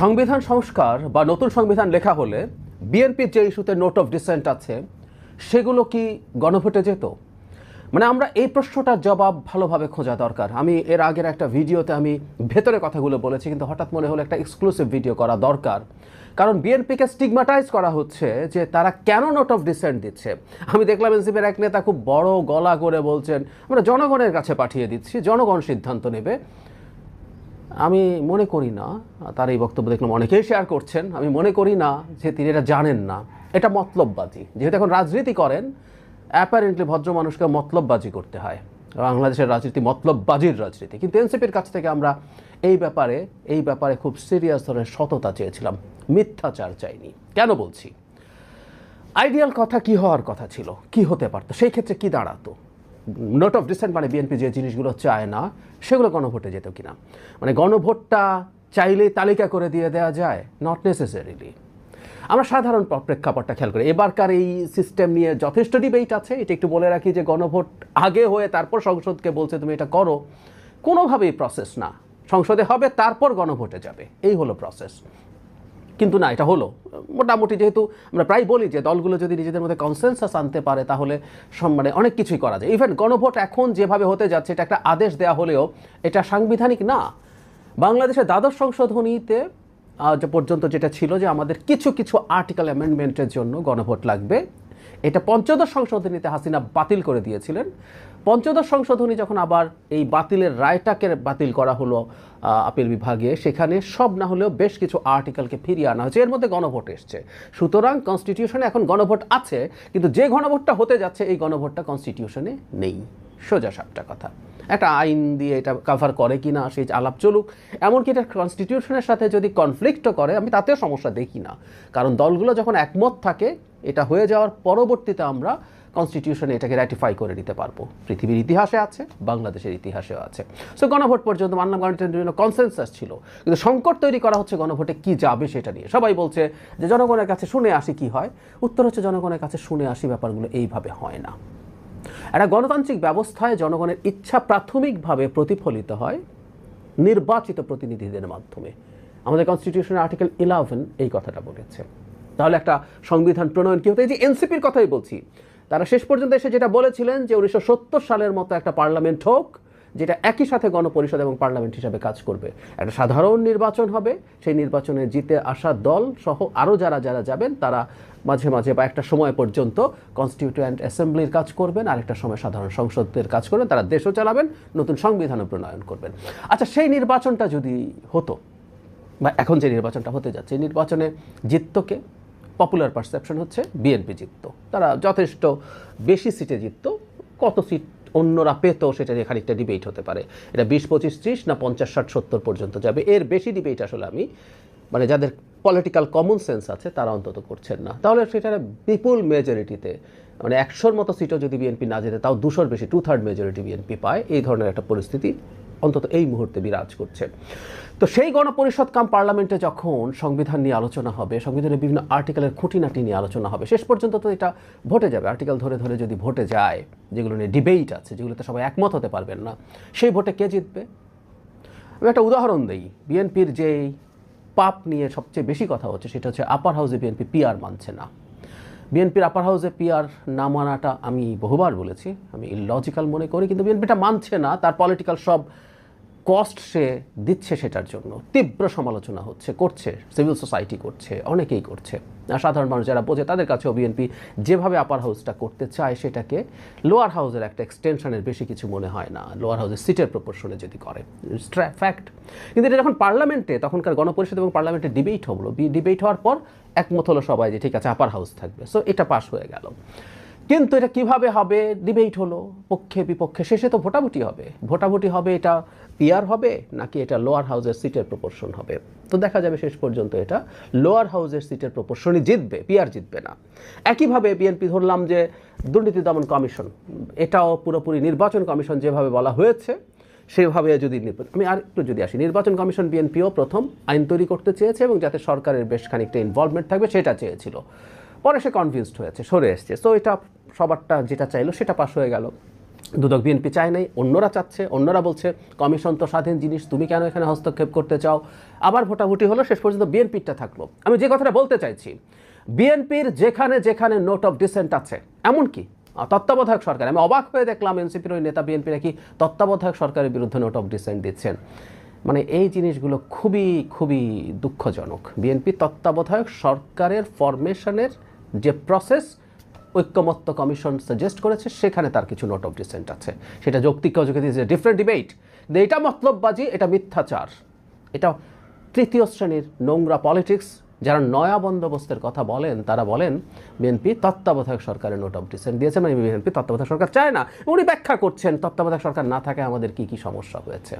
সংবিধান সংস্কার বা নতুন সংবিধান লেখা হলে বিএনপির যে ইস্যুতে নোট অফ ডিসেন্ট আছে, সেগুলো কি গণভোটে যেত? মানে আমরা এই প্রশ্নটার জবাব ভালোভাবে খোঁজা দরকার। আমি এর আগের একটা ভিডিওতে আমি ভেতরে কথাগুলো বলেছি, কিন্তু হঠাৎ মনে হলো একটা এক্সক্লুসিভ ভিডিও করা দরকার। কারণ বিএনপিকে স্টিগমাটাইজ করা হচ্ছে যে তারা কেন নোট অফ ডিসেন্ট দিচ্ছে। আমি দেখলাম এনসিপির এক নেতা খুব বড় গলা করে বলছেন, আমরা জনগণের কাছে পাঠিয়ে দিচ্ছি, জনগণ সিদ্ধান্ত নেবে। আমি মনে করি না, তার এই বক্তব্য দেখলাম, অনেকেই শেয়ার করছেন, আমি মনে করি না যে তিনি এটা জানেন না। এটা মতলববাজি। যেহেতু এখন রাজনীতি করেন অ্যাপারেন্টলি ভদ্র মানুষকে মতলববাজি করতে হয়। বাংলাদেশের রাজনীতি মতলববাজির রাজনীতি। কিন্তু এনসিপির কাছ থেকে আমরা এই ব্যাপারে এই ব্যাপারে খুব সিরিয়াস ধরনের সততা চেয়েছিলাম। মিথ্যাচার চাইনি। কেন বলছি? আইডিয়াল কথা কি হওয়ার কথা ছিল? কি হতে পারতো? সেই ক্ষেত্রে কি দাঁড়াতো? নোট অফ ডিসেন্ট মানে বিএনপি যে জিনিসগুলো চায় না সেগুলো গণভোটে যেত কিনা। মানে গণভোটটা চাইলে তালিকা করে দিয়ে দেওয়া যায় নট নেসেসারিলি আমরা সাধারণ প্রেক্ষাপটটা খেয়াল করি। এবারকার এই সিস্টেম নিয়ে যথেষ্ট ডিবেট আছে। এটা একটু বলে রাখি যে গণভোট আগে হয়ে তারপর সংসদকে বলছে, তুমি এটা করো। কোনোভাবেই প্রসেস না। সংসদে হবে, তারপর গণভোটে যাবে। এই হলো প্রসেস কিন্তু না, এটা হলো। মোটামুটি যেহেতু আমরা প্রায় বলি যে দলগুলো যদি নিজেদের মধ্যে কনসেনসাস আনতে পারে, তাহলে মানে অনেক কিছুই করা যায়। ইভেন গণভোট এখন যেভাবে হতে যাচ্ছে, এটা একটা আদেশ দেওয়া হলেও এটা সাংবিধানিক না। বাংলাদেশের দ্বাদশ সংশোধনীতে পর্যন্ত যেটা ছিল যে আমাদের কিছু কিছু আর্টিকেল অ্যামেন্ডমেন্টের জন্য গণভোট লাগবে। এটা পঞ্চদশ সংশোধনীতে হাসিনা বাতিল করে দিয়েছিলেন। পঞ্চদশ সংশোধনী যখন আবার এই বাতিলের রায়টাকে বাতিল করা হলো আপিল বিভাগে, সেখানে সব না হলেও বেশ কিছু আর্টিকেলকে ফিরিয়ে আনা হয়েছে। এর মধ্যে গণভোট এসছে। সুতরাং কনস্টিটিউশনে এখন গণভোট আছে, কিন্তু যে গণভোটটা হতে যাচ্ছে, এই গণভোটটা কনস্টিটিউশনে নেই। সোজা সাপটা কথা। একটা আইন দিয়ে এটা কাভার করে কি না সেই আলাপ চলুক, এমনকি এটা কনস্টিটিউশনের সাথে যদি কনফ্লিক্টও করে, আমি তাতেও সমস্যা দেখি না। কারণ দলগুলো যখন একমত থাকে, এটা হয়ে যাওয়ার পরবর্তীতে আমরা কনস্টিটিউশনে এটাকে র্যাটিফাই করে নিতে পারব। পৃথিবীর ইতিহাসে আছে, বাংলাদেশের ইতিহাসেও আছে। সো গণভোট পর্যন্ত মান্না গণতন্ত্রের জন্য কনসেনসাস ছিল। কিন্তু সংকট তৈরি করা হচ্ছে গণভোটে কি যাবে সেটা নিয়ে। সবাই বলছে যে, জনগণের কাছে শুনে আসি কি হয়। উত্তর হচ্ছে, জনগণের কাছে শুনে আসি ব্যাপারগুলো এইভাবে হয় না। একটা গণতান্ত্রিক ব্যবস্থায় জনগণের ইচ্ছা প্রাথমিকভাবে প্রতিফলিত হয় নির্বাচিত প্রতিনিধিদের মাধ্যমে। আমাদের কনস্টিটিউশনের আর্টিকেল ইলেভেন এই কথাটা বলেছে। তাহলে একটা সংবিধান প্রণয়ন কি হতো? এই যে এনসিপির কথাই বলছি, তারা শেষ পর্যন্ত এসে যেটা বলেছিলেন যে উনিশশো সত্তর সালের মতো একটা পার্লামেন্ট হোক যেটা একই সাথে গণপরিষদ এবং পার্লামেন্ট হিসাবে কাজ করবে। একটা সাধারণ নির্বাচন হবে, সেই নির্বাচনে জিতে আসা দল সহ আরও যারা যারা যাবেন, তারা মাঝে মাঝে বা একটা সময় পর্যন্ত কনস্টিটিউয়েন্ট অ্যাসেম্বলির কাজ করবেন, আরেকটা সময় সাধারণ সংসদের কাজ করবেন, তারা দেশও চালাবেন, নতুন সংবিধানও প্রণয়ন করবেন। আচ্ছা সেই নির্বাচনটা যদি হতো, বা এখন যে নির্বাচনটা হতে যাচ্ছে, এই নির্বাচনে জিততকে পপুলার পারসেপশন হচ্ছে বিএনপি জিততো। তারা যথেষ্ট বেশি সিটে জিততো, কত সিট অন্যরা পেত সেটা নিয়ে খানিকটা ডিবেট হতে পারে। এটা বিশ, পঁচিশ, ত্রিশ না পঞ্চাশ, ষাট, সত্তর পর্যন্ত যাবে। এর বেশি ডিবেট আসলে আমি মানে যাদের পলিটিক্যাল কমন সেন্স আছে, তারা অন্তত করছেন না। তাহলে সেটা বিপুল মেজরিটিতে মানে একশোর মতো সিটও যদি বিএনপি না যেতে তাও দুশোর বেশি টু থার্ড মেজরিটি বিএনপি পায়। এই ধরনের একটা পরিস্থিতি অন্তত এই মুহূর্তে বিরাজ করছে। তো সেই গণপরিষদ কাম পার্লামেন্টে যখন সংবিধান নিয়ে আলোচনা হবে, সংবিধানের বিভিন্ন আর্টিকেলের খুঁটিনাটি নিয়ে আলোচনা হবে, শেষ পর্যন্ত তো এটা ভোটে যাবে। আর্টিকেল ধরে ধরে যদি ভোটে যায়, যেগুলো নিয়ে ডিবেট আছে, যেগুলোতে সবাই একমত হতে পারবেন না, সেই ভোটে কে জিতবে? আমি একটা উদাহরণ দিই। বিএনপির যেই পাপ নিয়ে সবচেয়ে বেশি কথা হচ্ছে, সেটা হচ্ছে আপার হাউসে বিএনপি পিআর মানছে না। বিএনপির আপার হাউসে পিআর না মানাটা আমি বহুবার বলেছি, আমি লজিক্যাল মনে করি, কিন্তু বিএনপিটা মানছে না, তার পলিটিক্যাল সব কস্ট সে দিচ্ছে সেটার জন্য। তীব্র সমালোচনা হচ্ছে, করছে সিভিল সোসাইটি করছে, অনেকেই করছে। সাধারণ মানুষ যারা বোঝে, তাদের কাছেও বিএনপি যেভাবে আপার হাউসটা করতে চায়, সেটাকে লোয়ার হাউসের একটা এক্সটেনশনের বেশি কিছু মনে হয় না। লোয়ার হাউসের সিটের প্রপোর্শনে যদি করে। ফ্যাক্ট কিন্তু এটা যখন পার্লামেন্টে তখনকার গণপরিষদ এবং পার্লামেন্টে ডিবেট হলো। ডিবেট হওয়ার পর একমত হলো সবাই যে, ঠিক আছে আপার হাউস থাকবে। সো এটা পাস হয়ে গেল। কিন্তু এটা কীভাবে হবে? ডিবেট হলো, পক্ষে, বিপক্ষে, শেষে তো ভোটাভুটি হবে। ভোটাভুটি হবে এটা পিয়ার হবে, নাকি এটা লোয়ার হাউসের সিটের প্রপোর্শন হবে? তো দেখা যাবে শেষ পর্যন্ত এটা লোয়ার হাউসের সিটের প্রপোর্শনই জিতবে পিয়ার জিতবে না। একইভাবে বিএনপি ধরলাম যে দুর্নীতি দমন কমিশন, এটাও পুরোপুরি নির্বাচন কমিশন যেভাবে বলা হয়েছে, সেভাবে যদি আমি আর একটু যদি আসি, নির্বাচন কমিশন বিএনপিও প্রথম আইন তৈরি করতে চেয়েছে এবং যাতে সরকারের বেশ খানিকটা ইনভলভমেন্ট থাকবে, সেটা চেয়েছিল। পরে সে কনভিন্সড হয়েছে, সরে এসছে। সো এটা সবারটা যেটা চাইলো সেটা পাশ হয়ে গেল। দুদক বিএনপি চায় নাই, অন্যরা চাচ্ছে, অন্যরা বলছে, কমিশন তো স্বাধীন জিনিস, তুমি কেন এখানে হস্তক্ষেপ করতে চাও? আবার ভোটাভুটি হলো, শেষ পর্যন্ত বিএনপিটা থাকল। আমি যে কথাটা বলতে চাইছি বিএনপির যেখানে যেখানে নোট অফ ডিসেন্ট আছে এমনকি তত্ত্বাবধায়ক সরকার। আমি অবাক হয়ে দেখলাম এনসিপির ওই নেতা বিএনপি নাকি তত্ত্বাবধায়ক সরকারের বিরুদ্ধে নোট অফ ডিসেন্ট দিচ্ছেন। মানে এই জিনিসগুলো খুবই খুবই দুঃখজনক। বিএনপি তত্ত্বাবধায়ক সরকারের ফরমেশনের যে প্রসেস ঐক্যমত্য কমিশন সাজেস্ট করেছে, সেখানে তার কিছু নোট অফ ডিসেন্ট আছে। সেটা যৌক্তিক অযোগ্যতা ইজ ডিফারেন্ট ডিবেট এটা মতলববাজি, এটা মিথ্যাচার। এটা তৃতীয় শ্রেণির নোংরা পলিটিক্স যারা নয়া বন্দোবস্তের কথা বলেন, তারা বলেন বিএনপি তত্ত্বাবধায়ক সরকারের নোট অফ ডিসেন্ট দিয়েছে মানে বিএনপি তত্ত্বাবধায়ক সরকার চায় না। উনি ব্যাখ্যা করছেন, তত্ত্বাবধায়ক সরকার না থাকে আমাদের কি কি সমস্যা হয়েছে।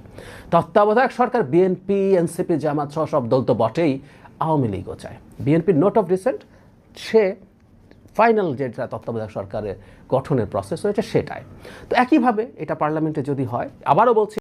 তত্ত্বাবধায়ক সরকার বিএনপি এনসিপি জামাত সহ সব দল তো বটেই, আওয়ামী লীগও চায়। বিএনপির নোট অফ ডিসেন্ট সে ফাইনাল যেটা তত্ত্বাবধায়ক সরকারের গঠনের প্রসেস রয়েছে সেটাই। তো একইভাবে এটা পার্লামেন্টে যদি হয়, আবারও বলছি